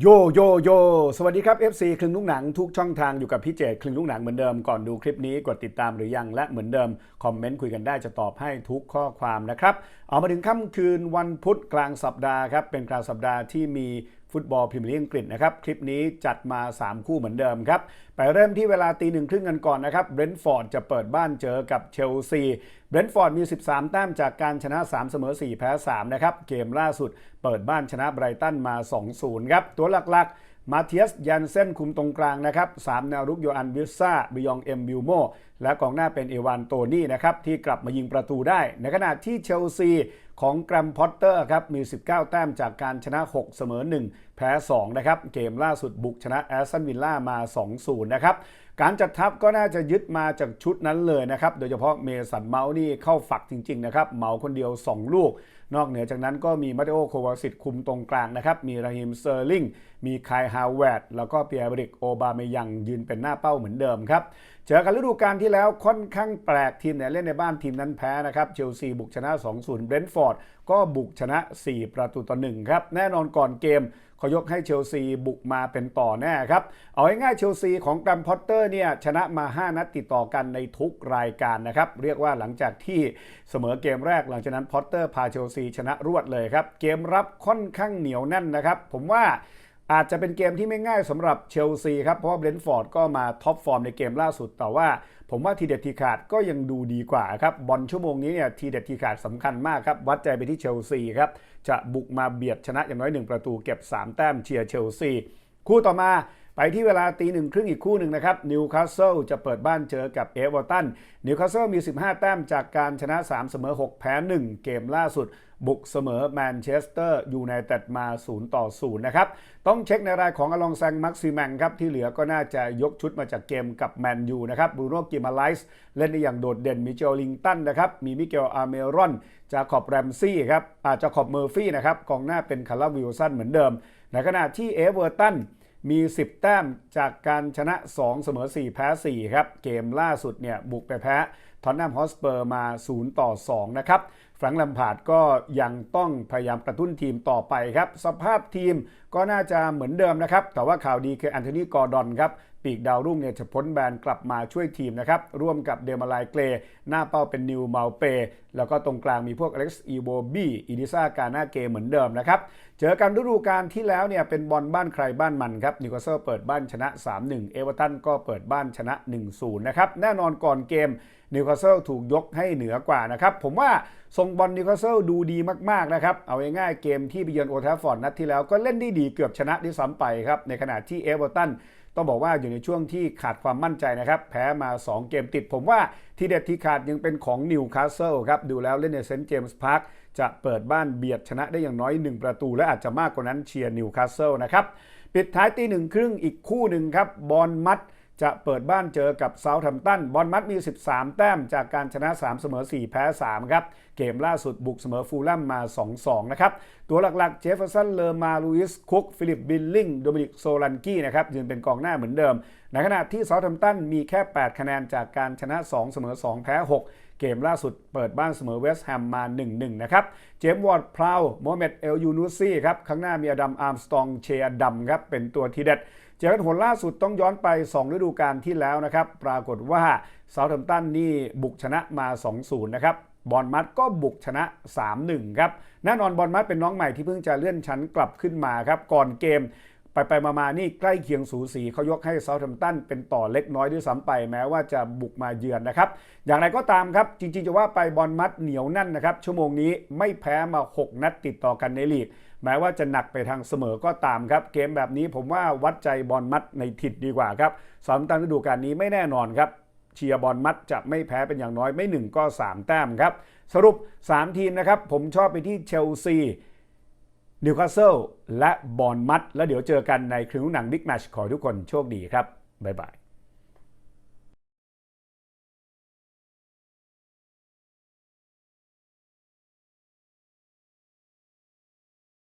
โยโยโยสวัสดีครับ FC คลึงลูกหนังทุกช่องทางอยู่กับพี่เจตคลึงลูกหนังเหมือนเดิมก่อนดูคลิปนี้กดติดตามหรือยังและเหมือนเดิม คอมเมนต์คุยกันได้จะตอบให้ทุกข้อความนะครับ เอามาถึงค่ำคืนวันพุธกลางสัปดาห์ครับเป็นกลางสัปดาห์ที่มี ฟุตบอลพรีเมียร์ลีกอังกฤษนะครับ คลิปนี้จัดมา 3 คู่เหมือนเดิมครับ ไปเริ่มที่เวลาตีหนึ่งครึ่งกันก่อนนะครับเบรนท์ฟอร์ดจะเปิดบ้านเจอกับเชลซีเบรนท์ฟอร์ดมี 13 แต้มจากการชนะ 3 เสมอ 4 แพ้ 3 นะครับ เกมล่าสุดเปิดบ้านชนะไบรตันมา 2-0 ครับ ตัวหลักๆมาเทียสยันเส้นคุมตรงกลางนะครับ 3 แนวรุกโยอันวิสซาบิยองเอ็มบิลโม และกองหน้าเป็นเอวานโตนี่นะครับที่กลับมายิงประตูได้ ในขณะที่เชลซีของแกรมพอตเตอร์ครับมี 19 แต้มจากการชนะ 6 เสมอ 1 แพ้ 2 นะครับ เกมล่าสุดบุกชนะแอสตันวิลล่ามา 2-0 นะครับ การจัดทัพก็น่าจะยึดมาจากชุดนั้นเลยนะครับ โดยเฉพาะเมสันเมาส์นี่เข้าฝักจริง ๆ นะครับ เมาคนเดียว 2 ลูก นอกเหนือจากนั้นก็มีมาริโอโควาสิตคุมตรงกลางนะครับ มีราฮิมเซอร์ลิงมีคายฮาวเวร์ดแล้วก็เปียร์บริกโอบาเมยังยืนเป็นหน้าเป้าเหมือนเดิมครับเจอกันฤดูกาลที่แล้วค่อนข้างแปลกทีมไหนเล่นในบ้านทีมนั้นแพ้นะครับ เชลซีบุกชนะ 2-0 เบรนท์ฟอร์ดก็บุกชนะ 4 ประตูต่อ1ครับ แน่นอนก่อนเกมขายกให้เชลซีบุกมาเป็นต่อแน่ครับ เอาง่ายๆเชลซีของแกรมพอตเตอร์เนี่ยชนะมา 5 นัดติดต่อกันในทุกรายการนะครับ เรียกว่าหลังจากที่เสมอเกมแรกหลังจากนั้นพอตเตอร์พาเชลซีชนะรวดเลยครับ เกมรับค่อนข้างเหนียวแน่นนะครับ ผมว่าอาจจะเป็นเกมที่ไม่ง่ายสำหรับเชลซีครับ เพราะว่าเบรนท์ฟอร์ดก็มาท็อปฟอร์มในเกมล่าสุดแต่ว่า ผมว่าทีเด็ดทีขาดก็ยังดูดีกว่าครับบอลชั่วโมงนี้เนี่ยทีเด็ดทีขาดสำคัญมากครับ วัดใจไปที่เชลซีครับ จะบุกมาเบียดชนะอย่างน้อย 1 ประตูเก็บ 3 แต้มเชียร์เชลซีคู่ต่อมา ไปที่เวลาตีหนึ่งครึ่งอีกคู่หนึ่งนะครับนิวคาสเซิลจะเปิดบ้านเจอกับเอเวอร์ตันนิวคาสเซิลมี 15 แต้มจากการชนะ 3 เสมอ 6 แพ้ 1 เกมล่าสุด บุกเสมอแมนเชสเตอร์ยูไนเต็ดมา 0 ต่อ 0 นะครับ ต้องเช็คในรายของอลองแซงมักซิแมงครับ ที่เหลือก็น่าจะยกชุดมาจากเกมกับแมนยูนะครับบูโน่กิมาไลส์เล่นได้อย่างโดดเด่นมีเจลลิงตันนะครับมีมิเกลอาร์เมรอนจาคอบแรมซี่ครับอาจจะขอบเมอร์ฟี่นะครับกองหน้าเป็นคาร์ลวิลสันเหมือนเดิมในขณะที่เอเวอร์ตัน มี 10 แต้มจากการชนะ 2 เสมอ 4 แพ้ 4 ครับ เกมล่าสุดเนี่ยบุกไปแพ้ทอนนัมฮอสเปอร์มา 0 ต่อ 2 นะครับ รงลัมพาดก็ยังต้องพยายามกระตุ้นทีมต่อไปครับ สภาพทีมก็น่าจะเหมือนเดิมนะครับ แต่ว่าข่าวดีคือแอนโทนีกอร์ดอนครับปีกดาวรุ่งเนี่ยจะพ้นแบนกลับมาช่วยทีมนะครับ ร่วมกับเดมาลายเกรหน้าเป้าเป็นนิวมาเป แล้วก็ตรงกลางมีพวกอเล็กซ์อีโบบี้อิดิซากาหน้าเกเหมือนเดิมนะครับ เจอกันฤดูกาลที่แล้วเนี่ยเป็นบอลบ้านใครบ้านมันครับนิวคาสเซิลเปิดบ้านชนะ 3-1 เอเวอร์ตันก็เปิดบ้านชนะ 1-0 นะครับ แน่นอนก่อนเกม นิวคาสเซิลถูกยกให้เหนือกว่านะครับผมว่าทรงบอลนิวคาสเซิลดูดีมากๆนะครับเอาง่ายๆเกมที่ไปเยือนโอทาฟอร์ดนัดที่แล้วก็เล่นได้ดีเกือบชนะด้วยซ้ำไปครับในขณะที่เอเวอร์ตันต้องบอกว่าอยู่ในช่วงที่ขาดความมั่นใจนะครับ แพ้มา 2 เกมติด ผมว่าที่เด็ดที่ขาดยังเป็นของนิวคาสเซิลครับ ดูแล้วเล่นในเซนต์เจมส์พาร์คจะเปิดบ้านเบียดชนะได้อย่างน้อย 1 ประตู และอาจจะมากกว่านั้นเชียร์นิวคาสเซิลนะครับ ปิดท้ายตีหนึ่งครึ่งอีกคู่หนึ่งครับบอลมัด จะเปิดบ้านเจอกับเซาท์แฮมป์ตันบอลมัดมี 13 แต้มจากการชนะ 3 เสมอ 4 แพ้ 3 ครับ เกมล่าสุดบุกเสมอฟูลแลมมา 2-2 นะครับ ตัวหลักๆ เจฟเฟอร์สัน เลอมาลูอิส คุก ฟิลิป บิลลิง โดมินิก โซลันกี้ นะครับ ยืนเป็นกองหน้าเหมือนเดิม ในขณะที่เซาท์แฮมป์ตันมีแค่ 8 คะแนนจากการชนะ 2 เสมอ 2 แพ้ 6เกมล่าสุดเปิดบ้านเสมอเวสต์แฮมมา 1-1 นะครับ เจมส์วอร์ดพลาวโมฮัมเม็ดเอลยูนูซี่ครับ ข้างหน้ามีอดัมอาร์มสตองเชียดัมครับ เป็นตัวทีเด็ด จากันหนล่าสุดต้องย้อนไป 2 ฤดูกาลที่แล้วนะครับ ปรากฏว่าเซาท์แฮมป์ตันนี่บุกชนะมา 2-0 นะครับบอลมัดก็บุกชนะ 3-1 ครับ แน่นอนบอลมัดเป็นน้องใหม่ที่เพิ่งจะเลื่อนชั้นกลับขึ้นมาครับ ก่อนเกม ไปไปมามานี่ใกล้เคียงสูสีเขายกให้เซาท์แฮมป์ตันเป็นต่อเล็กน้อยด้วยซ้ำไปแม้ว่าจะบุกมาเยือนนะครับ อย่างไรก็ตามครับ จริงๆ จะว่าไปบอลมัดเหนียวนั่นนะครับ ชั่วโมงนี้ไม่แพ้มา 6 นัดติดต่อกันในลีก แม้ว่าจะหนักไปทางเสมอก็ตามครับ เกมแบบนี้ผมว่าวัดใจบอลมัดในทิดดีกว่าครับสามตันฤดูกาลนี้ไม่แน่นอนครับเชียร์บอลมัดจะไม่แพ้เป็นอย่างน้อยไม่ 1 ก็ 3 แต้มครับสรุป 3 ทีมนะครับผมชอบไปที่เชลซี นิวคาสเซิลและบอลมัดแล้วเดี๋ยวเจอกันในคลิปหนังบิ๊กแมชขอทุกคนโชคดีครับ บ๊ายบาย